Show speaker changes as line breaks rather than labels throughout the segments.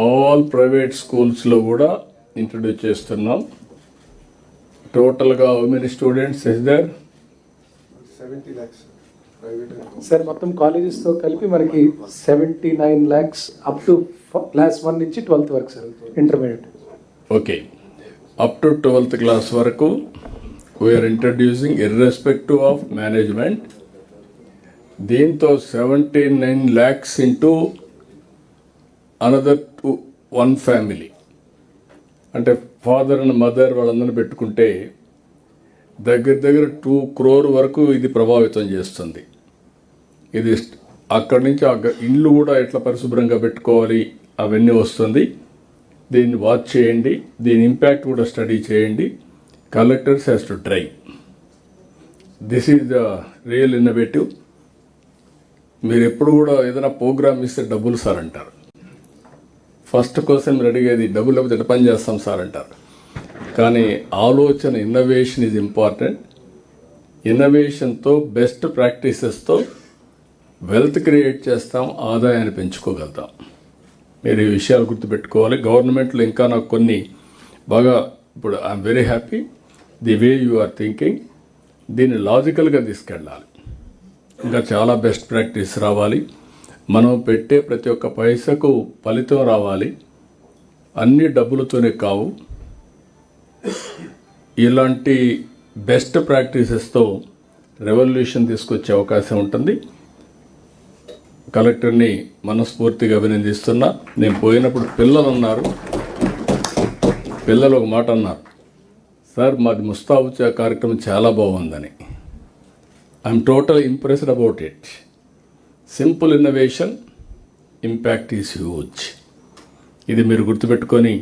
All private స్కూల్స్లో కూడా introduce చేస్తున్నాం. టోటల్గా many students is there
seventy lakhs private
sir మొత్తం కాలేజెస్తో కలిపి మనకి seventy nine lakhs up to class one నుంచి ట్వెల్త్ వరకు sir intermediate
okay up to twelfth class వరకు we're introducing irrespective of management దీంతో seventy nine lakhs into another two one family అంటే father and mother వాళ్ళందరిని పెట్టుకుంటే దగ్గర దగ్గర two crore వరకు ఇది ప్రభావితం చేస్తుంది. ఇది అక్కడి నుంచి ఆ గ- ఇల్లు కూడా ఎట్లా పరిశుభ్రంగా పెట్టుకోవాలి అవన్నీ వస్తుంది. దీన్ని వాచ్ చేయండి దీని ఇంపాక్ట్ కూడా స్టడీ చేయండి. Collectors has to drive this is the real innovative మీరు ఎప్పుడు కూడా ఏదైనా ప్రోగ్రామ్ ఇస్తే డబ్బులు సార్ అంటారు. ఫస్ట్ క్వశ్చన్ మీరు అడిగేది డబ్బు లేకపోతే ఎట్లా పని చేస్తాం సార్? అంటారు. కానీ ఆలోచన ఇన్నోవేషన్ ఈజ్ ఇంపార్టెంట్ ఇన్నోవేషన్తో బెస్ట్ ప్రాక్టీసెస్తో వెల్త్ క్రియేట్ చేస్తాం ఆదాయాన్ని పెంచుకోగలుగుతాం. మీరు ఈ విషయాలు గుర్తుపెట్టుకోవాలి. గవర్నమెంట్లో ఇంకా నాకు కొన్ని బాగా ఇప్పుడు I'm very happy the way you are thinking దీన్ని లాజికల్గా తీసుకెళ్ళాలి. ఇంకా చాలా బెస్ట్ ప్రాక్టీస్ రావాలి. మనం పెట్టే ప్రతి ఒక్క పైసకు ఫలితం రావాలి. అన్ని డబ్బులతోనే కావు. ఇలాంటి బెస్ట్ ప్రాక్టీసెస్తో రెవల్యూషన్ తీసుకొచ్చే అవకాశం ఉంటుంది. కలెక్టర్ని మనస్ఫూర్తిగా అభినందిస్తున్నా. నేను పోయినప్పుడు పిల్లలు ఉన్నారు పిల్లలు ఒక మాట అన్నారు. సార్ మాది ముస్తాబుచా కార్యక్రమం చాలా బాగుందని. I'm total impressed about it. Simple innovation impact is huge ఇది మీరు గుర్తుపెట్టుకొని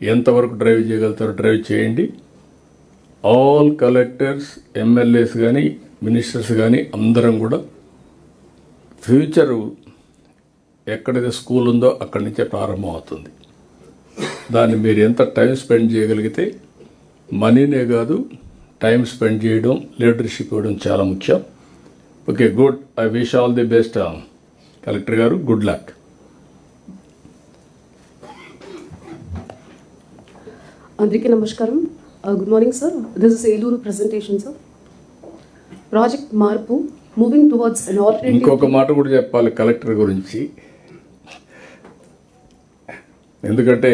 ఎంతవరకు డ్రైవ్ చేయగలుగుతారో డ్రైవ్ చేయండి. ఆల్ కలెక్టర్స్ ఎమ్మెల్యేస్ కానీ మినిస్టర్స్ కానీ అందరం కూడా ఫ్యూచరు ఎక్కడైతే స్కూల్ ఉందో అక్కడి నుంచే ప్రారంభం అవుతుంది దాన్ని మీరు ఎంత టైం స్పెండ్ చేయగలిగితే మనీనే కాదు టైం స్పెండ్ చేయడం లీడర్షిప్ ఇవ్వడం చాలా ముఖ్యం. Okay good. I wish all the best collector garu. Good luck.
అందరికీ నమస్కారం. Good morning sir. This is Eluru presentation sir project Marpu moving towards
ఇంకొక మాట కూడా చెప్పాలి కలెక్టర్ గురించి. ఎందుకంటే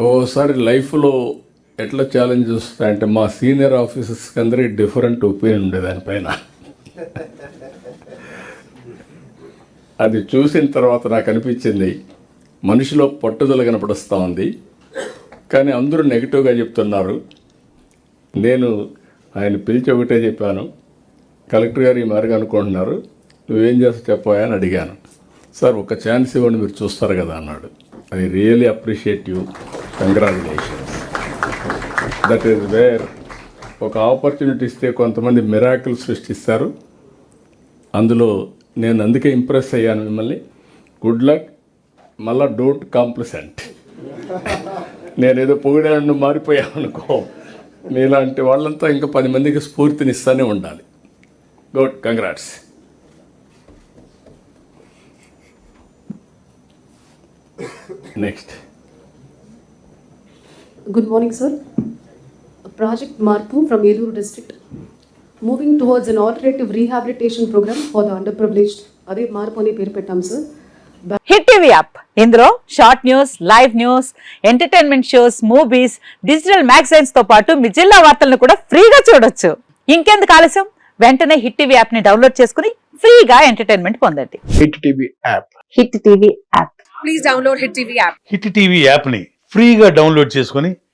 ఓసారి లైఫ్లో ఎట్లా ఛాలెంజెస్ వస్తాయంటే మా సీనియర్ ఆఫీసర్స్కి అందరికీ డిఫరెంట్ ఒపీనియన్ ఉండే దానిపైన అది చూసిన తర్వాత నాకు అనిపించింది మనిషిలో పట్టుదల కనపడుస్తూ ఉంది. కానీ అందరూ నెగిటివ్గా చెప్తున్నారు. నేను ఆయన పిలిచి ఒకటే చెప్పాను కలెక్టర్ గారు ఈ మార్గం అనుకుంటున్నారు నువ్వేం చేస్తా చెప్పాయా అని అడిగాను. సార్ ఒక ఛాన్స్ ఇవ్వండి మీరు చూస్తారు కదా అన్నాడు. I really appreciate you. Congratulations. That is where ఒక ఆపర్చునిటీ ఇస్తే కొంతమంది మిరాకిల్ సృష్టిస్తారు. అందులో నేను అందుకే ఇంప్రెస్ అయ్యాను మిమ్మల్ని. గుడ్ లక్ మళ్ళా డోంట్ కాంప్లిసెంట్ నేనేదో పొగిడాను మారిపోయాను అనుకో మీలాంటి వాళ్ళంతా ఇంకా పది మందికి స్ఫూర్తినిస్తూనే ఉండాలి. Good congrats next
good morning sir project Marpu from Eluru district moving towards an alternative rehabilitation programme for the underprivileged అదే మార్పు అనే పేరు పెట్టాం సార్
హిట్ టీవీ యాప్. ఇందులో short news live news entertainment shows movies digital మ్యాగజైన్స్తో పాటు మీ జిల్లా వార్తలను కూడా ఫ్రీగా చూడొచ్చు. ఇంకెందుకు ఆలస్యం? వెంటనే హిట్ టీవీ యాప్ని డౌన్లోడ్ చేసుకుని ఫ్రీగా ఎంటర్టైన్మెంట్ పొందండి.
Hit TV app.
Hit TV app.
Hit TV యాప్ని ఫ్రీగా డౌన్లోడ్ చేసుకొని